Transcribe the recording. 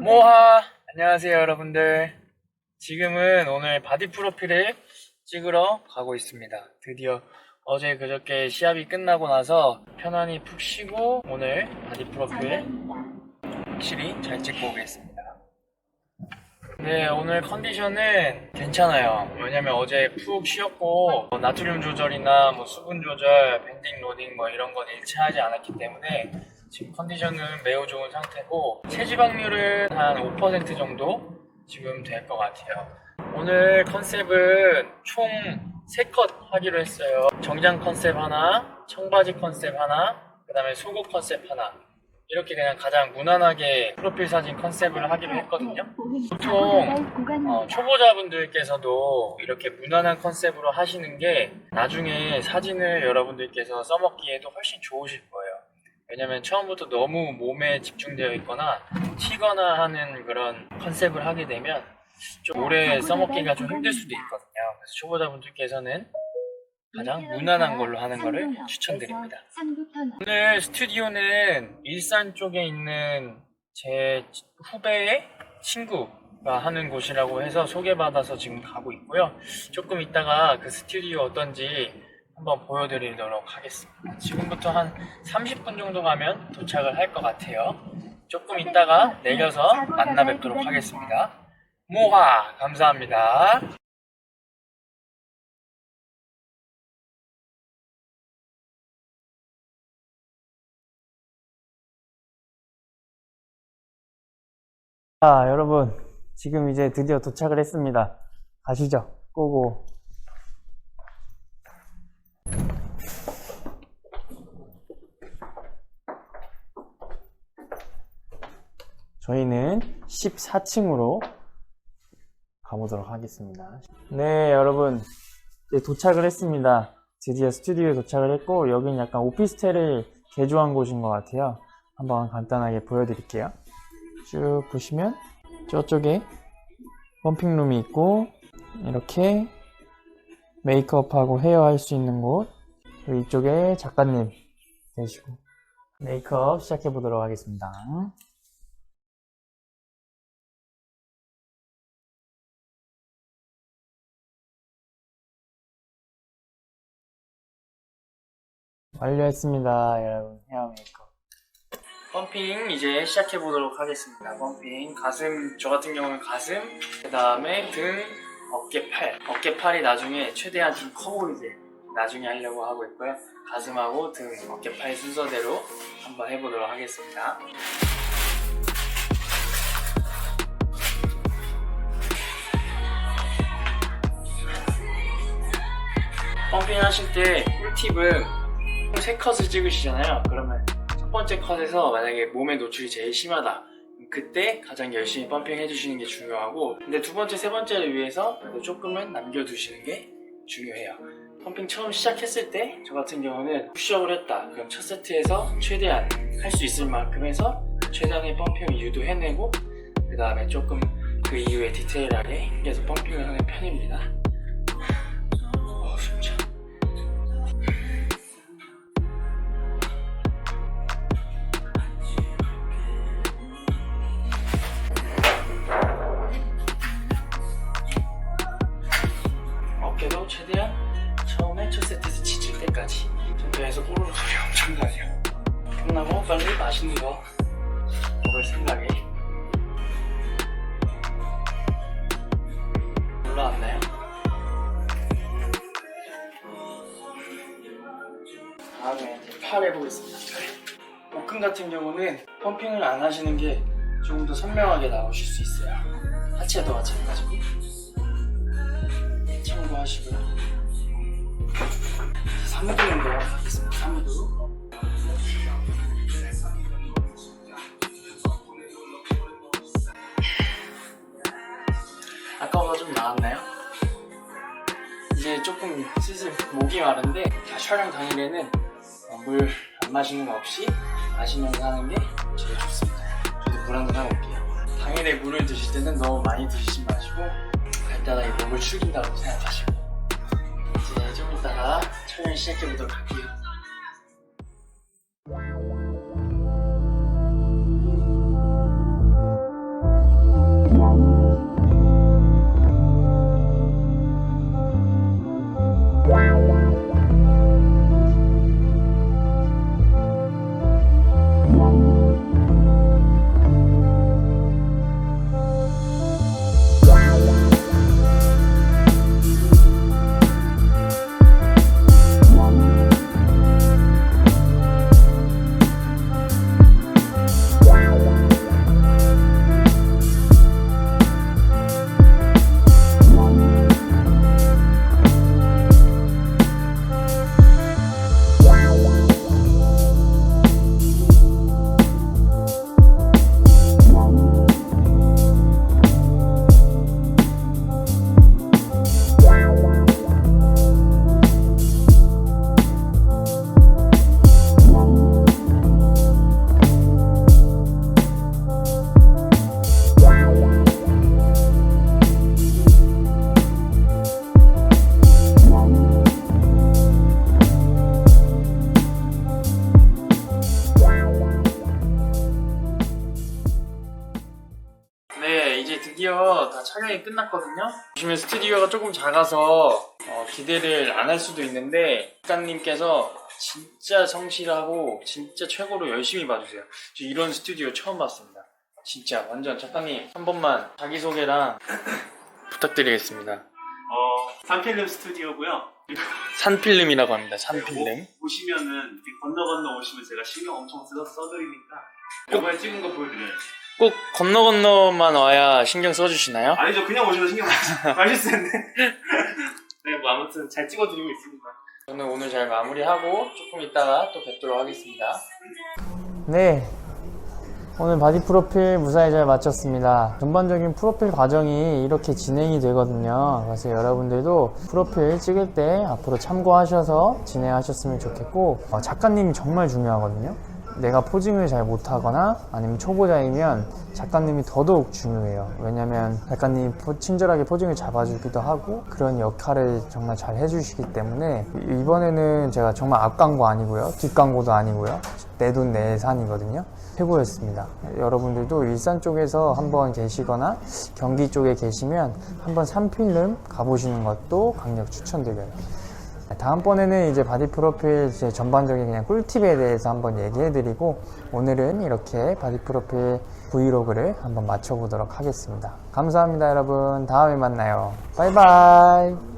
모하. 안녕하세요 여러분들. 지금은 오늘 바디 프로필을 찍으러 가고 있습니다. 드디어 어제 그저께 시합이 끝나고 나서 편안히 푹 쉬고 오늘 바디 프로필 확실히 잘 찍고 오겠습니다. 네 오늘 컨디션은 괜찮아요. 왜냐면 어제 푹 쉬었고 뭐 나트륨 조절이나 뭐 수분 조절 밴딩 로딩 뭐 이런 건 일체 하지 않았기 때문에 지금 컨디션은 매우 좋은 상태고 체지방률은 한 5% 정도 지금 될 것 같아요. 오늘 컨셉은 총 3컷 하기로 했어요. 정장 컨셉 하나, 청바지 컨셉 하나, 그 다음에 속옷 컨셉 하나. 이렇게 그냥 가장 무난하게 프로필 사진 컨셉을 하기로 했거든요. 보통 어, 초보자분들께서도 이렇게 무난한 컨셉으로 하시는 게 나중에 사진을 여러분들께서 써먹기에도 훨씬 좋으실 거예요. 왜냐면 처음부터 너무 몸에 집중되어 있거나 튀거나 하는 그런 컨셉을 하게 되면 좀 오래 써먹기가 좀 힘들 수도 있거든요. 그래서 초보자분들께서는 가장 무난한 걸로 하는 거를 추천드립니다. 오늘 스튜디오는 일산 쪽에 있는 제 후배의 친구가 하는 곳이라고 해서 소개받아서 지금 가고 있고요. 조금 있다가 그 스튜디오 어떤지 한번 보여드리도록 하겠습니다. 지금부터 한 30분 정도 가면 도착을 할 것 같아요. 조금 있다가 내려서 만나 뵙도록 하겠습니다. 모하 감사합니다. 자, 여러분. 지금 이제 드디어 도착을 했습니다. 가시죠. 고고. 저희는 14층으로 가보도록 하겠습니다. 네, 여러분. 도착을 했습니다. 드디어 스튜디오에 도착을 했고, 여기는 약간 오피스텔을 개조한 곳인 것 같아요. 한번 간단하게 보여드릴게요. 쭉 보시면, 저쪽에 펌핑룸이 있고, 이렇게 메이크업하고 헤어 할 수 있는 곳, 그리고 이쪽에 작가님 계시고, 메이크업 시작해 보도록 하겠습니다. 완료했습니다, 여러분. 헤어 메이크업. 펌핑 이제 시작해 보도록 하겠습니다. 펌핑 가슴 저 같은 경우는 가슴, 그 다음에 등, 어깨, 팔. 어깨, 팔이 나중에 최대한 좀 커 보이게 나중에 하려고 하고 있고요. 가슴하고 등, 어깨, 팔 순서대로 한번 해보도록 하겠습니다. 펌핑 하실 때 꿀팁은 세 컷을 찍으시잖아요. 그러면 첫 번째 컷에서 만약에 몸에 노출이 제일 심하다. 그때 가장 열심히 펌핑 해주시는 게 중요하고 근데 두 번째, 세 번째를 위해서 조금은 남겨두시는 게 중요해요. 펌핑 처음 시작했을 때 저 같은 경우는 푸시업을 했다. 그럼 첫 세트에서 최대한 할 수 있을 만큼 해서 최대한의 펌핑을 유도해내고 그 다음에 조금 그 이후에 디테일하게 계속 펌핑을 하는 편입니다. 어, 숨차. 빨리 맛있는 거 먹을 생각에 올라왔나요? 다음에 팔 해보겠습니다 팔. 복근 같은 경우는 펌핑을 안 하시는 게 조금 더 선명하게 나오실 수 있어요 하체도 마찬가지고 참고하시고요. 3부 정도 하겠습니다. 3부. 아까 나았나요? 이제 조금 슬슬 목이 마른데 촬영 당일에는 어, 물안 마시는 거 없이 마시면서 하는 게 제일 좋습니다. 저도 물 한 잔 하고 올게요. 당일에 물을 드실 때는 너무 많이 드시지 마시고 간단하게 목을 축인다고 생각하시고 이제 좀 이따가 촬영 시작해 보도록 할게요. 드디어 다 촬영이 끝났거든요. 보시면 스튜디오가 조금 작아서 어, 기대를 안 할 수도 있는데 작가님께서 진짜 성실하고 진짜 최고로 열심히 봐주세요. 저 이런 스튜디오 처음 봤습니다. 진짜 완전 작가님 한 번만 자기소개랑 부탁드리겠습니다. 어, 산필름 스튜디오고요. 산필름이라고 합니다. 산필름. 이렇게 건너 건너 오시면 제가 신경 엄청 써서 써드리니까 이번에 찍은 거 보여드려요. 꼭 건너 건너만 와야 신경 써주시나요? 아니죠, 그냥 오셔도 신경 많이 쓰는데. 네, 뭐 아무튼 잘 찍어드리고 있습니다. 저는 오늘 잘 마무리하고 조금 있다가 또 뵙도록 하겠습니다. 네. 오늘 바디 프로필 무사히 잘 마쳤습니다. 전반적인 프로필 과정이 이렇게 진행이 되거든요. 그래서 여러분들도 프로필 찍을 때 앞으로 참고하셔서 진행하셨으면 좋겠고, 어, 작가님이 정말 중요하거든요. 내가 포징을 잘 못하거나 아니면 초보자이면 작가님이 더더욱 중요해요. 왜냐면 작가님이 포- 친절하게 포징을 잡아주기도 하고 그런 역할을 정말 잘 해주시기 때문에 이번에는 제가 정말 앞광고 아니고요. 뒷광고도 아니고요. 내 돈 내산이거든요. 최고였습니다. 여러분들도 일산 쪽에서 한번 계시거나 경기 쪽에 계시면 한번 산필름 가보시는 것도 강력 추천드려요. 다음번에는 이제 바디 프로필 제 전반적인 그냥 꿀팁에 대해서 한번 얘기해 드리고 오늘은 이렇게 바디 프로필 브이로그를 한번 마쳐보도록 하겠습니다. 감사합니다 여러분. 다음에 만나요. 바이바이.